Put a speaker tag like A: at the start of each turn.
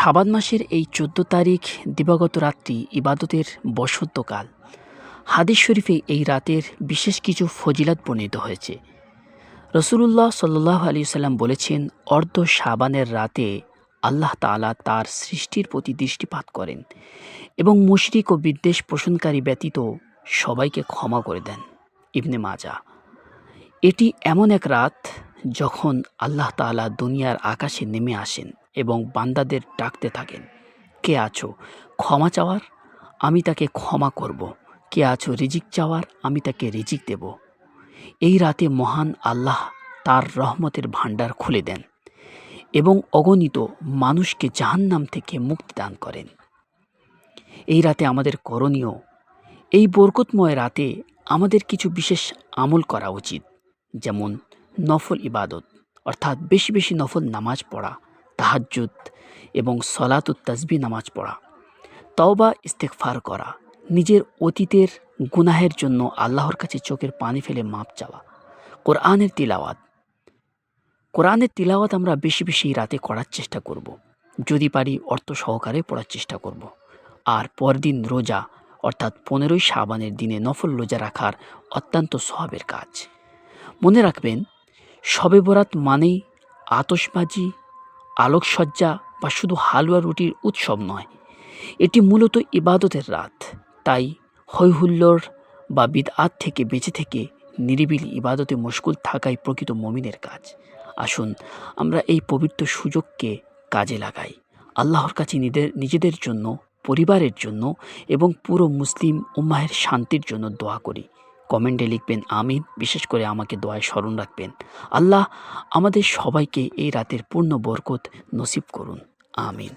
A: শাবান মাসের এই চোদ্দ তারিখ দিবাগত রাত্রি ইবাদতের বসন্তকাল। হাদিস শরীফে এই রাতের বিশেষ কিছু ফজিলাত বর্ণিত হয়েছে। রসুলুল্লাহ সাল্লাহ আলী সাল্লাম বলেছেন, অর্ধ শাবানের রাতে আল্লাহ তাআলা তার সৃষ্টির প্রতি দৃষ্টিপাত করেন এবং মুশরিক ও বিদ্বেষ পোষণকারী ব্যতীত সবাইকে ক্ষমা করে দেন। ইবনে মাজা, এটি এমন এক রাত যখন আল্লাহ তাআলা দুনিয়ার আকাশে নেমে আসেন। এবং বান্দাদের ডাকতে থাকেন। কে আছো? ক্ষমা চাওয়ার? আমি তাকে ক্ষমা করব। কে আছো রিজিক চাওয়ার? আমি তাকে রিজিক দেব। এই রাতে মহান আল্লাহ তার রহমতের ভাণ্ডার খুলে দেন এবং অগণিত মানুষকে জাহান্নাম থেকে মুক্তি দান করেন। এই রাতে আমাদের করণীয়, এই বরকতময় রাতে আমাদের কিছু বিশেষ আমল করা উচিত, যেমন নফল ইবাদত, অর্থাৎ বেশি বেশি নফল নামাজ পড়া। তাহাজ্জুদ এবং সলাতুত তাসবি নামাজ পড়া। তওবা ইস্তেকফার করা। নিজের অতীতের গুনাহের জন্য আল্লাহর কাছে চোখের পানি ফেলে মাপ চাওয়া। কোরআনের তিলাওয়াত। কোরআনের তিলাওয়াত আমরা বেশি বেশি রাতে করার চেষ্টা করব। যদি পারি, অর্থ সহকারে পড়ার চেষ্টা করব। আর পরদিন রোজা, অর্থাৎ পনেরোই সাবানের দিনে নফল রোজা রাখার অত্যন্ত সহাবের কাজ। মনে রাখবেন শবে বরাত মানেই আতসবাজি আলোকসজ্জা বা শুধু হালুয়া রুটির উৎসব নয়, এটি মূলত ইবাদতের রাত। তাই হৈহুল্লোর বা বিদআত থেকে বেঁচে থেকে নিরিবিলি ইবাদতে মুশকুল থাকাই প্রকৃত মমিনের কাজ। আসুন, আমরা এই পবিত্র সুযোগকে কাজে লাগাই। আল্লাহর কাছে নিজেদের নিজেদের জন্য, পরিবারের জন্য এবং পুরো মুসলিম উম্মাহের শান্তির জন্য দোয়া করি। কমেন্টে লিখবেন, আমিন। বিশেষ করে আমাকে দোয়ায় স্মরণ রাখবেন। আল্লাহ আমাদের সবাইকে এই রাতের পূর্ণ বরকত নসিব করুন। আমিন।